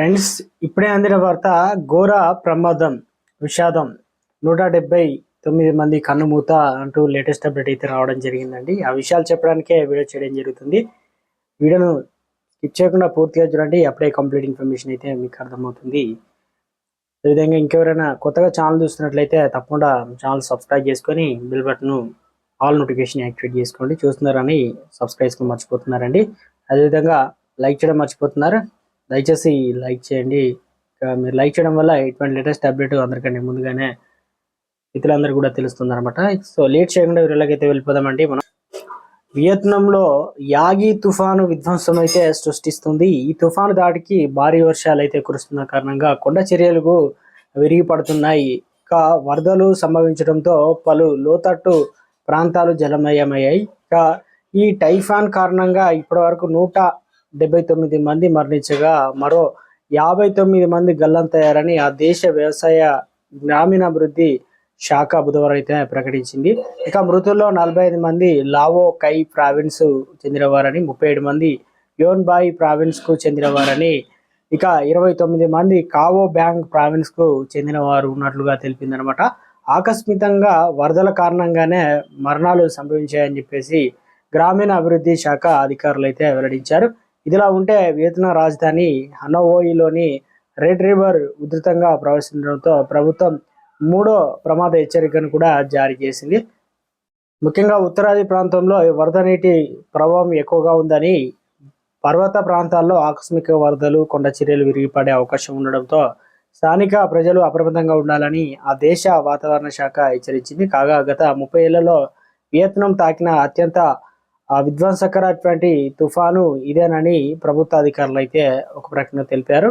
Friends ఇప్పుడే అందిన వార్త ఘోర ప్రమాదం విషాదం. నూట డెబ్బై తొమ్మిది మంది కన్నుమూత అంటూ లేటెస్ట్ అప్డేట్ అయితే రావడం జరిగిందండి. ఆ విషయాలు చెప్పడానికే వీడియో చేయడం జరుగుతుంది. వీడియోను స్కిప్ చేయకుండా పూర్తిగా చూడండి. అప్పుడే కంప్లీట్ ఇన్ఫర్మేషన్ అయితే మీకు అర్థమవుతుంది. అదేవిధంగా ఇంకెవరైనా కొత్తగా ఛానల్ చూస్తున్నట్లయితే తప్పకుండా ఛానల్ సబ్స్క్రైబ్ చేసుకొని bell button all notification activate చేసుకోండి. చూస్తున్నారని సబ్స్క్రైబ్ మర్చిపోతున్నారండి. అదేవిధంగా లైక్ చేయడం మర్చిపోతున్నారు. దయచేసి లైక్ చేయండి. మీరు లైక్ చేయడం వల్ల ఇటువంటి లేటెస్ట్ అప్డేట్ అందరికంటే ముందుగానే ఇతరులందరూ కూడా తెలుస్తుంది అనమాట సో లేట్ చేయకుండా వీళ్ళకైతే వెళ్ళిపోదామండి. మనం వియత్నాంలో యాగి తుఫాను విధ్వంసం అయితే సృష్టిస్తుంది. ఈ తుఫాను దాటికి భారీ వర్షాలు అయితే కురుస్తున్న కారణంగా కొండ చర్యలకు విరిగి పడుతున్నాయి ఇక వరదలు సంభవించడంతో పలు లోతట్టు ప్రాంతాలు జలమయమయ్యాయి. ఇక ఈ టైఫాన్ కారణంగా ఇప్పటివరకు నూట డెబ్బై తొమ్మిది మంది మరణించగా మరో యాభై తొమ్మిది మంది గల్లంతయ్యారని ఆ దేశ వ్యవసాయ గ్రామీణాభివృద్ధి శాఖ బుధవారం అయితే ప్రకటించింది. ఇక మృతుల్లో నలభై ఐదు మంది లావో కై ప్రావిన్స్ చెందినవారని ముప్పై ఏడు మంది యోన్బాయి ప్రావిన్స్కు చెందినవారని ఇక ఇరవై తొమ్మిది మంది కావో బ్యాంక్ ప్రావిన్స్కు చెందినవారు ఉన్నట్లుగా తెలిపిందనమాట. ఆకస్మికంగా వరదల కారణంగానే మరణాలు సంభవించాయని చెప్పేసి గ్రామీణ అభివృద్ధి శాఖ అధికారులు అయితే వెల్లడించారు. ఇదిలా ఉంటే వియత్నాం రాజధాని హనోయిలోని రెడ్ రివర్ ఉధృతంగా ప్రవేశించడంతో ప్రభుత్వం మూడో ప్రమాద హెచ్చరికను కూడా జారీ చేసింది. ముఖ్యంగా ఉత్తరాది ప్రాంతంలో వరద నీటి ప్రభావం ఎక్కువగా ఉందని పర్వత ప్రాంతాల్లో ఆకస్మిక వరదలు కొండ చర్యలు విరిగిపడే అవకాశం ఉండడంతో స్థానిక ప్రజలు అప్రమత్తంగా ఉండాలని ఆ దేశ వాతావరణ శాఖ హెచ్చరించింది. కాగా గత ముప్పై ఏళ్ళలో వియత్నాం తాకిన అత్యంత విధ్వంసకరటువంటి తుఫాను ఇదేనని ప్రభుత్వ అధికారులు అయితే ఒక ప్రకటన తెలిపారు.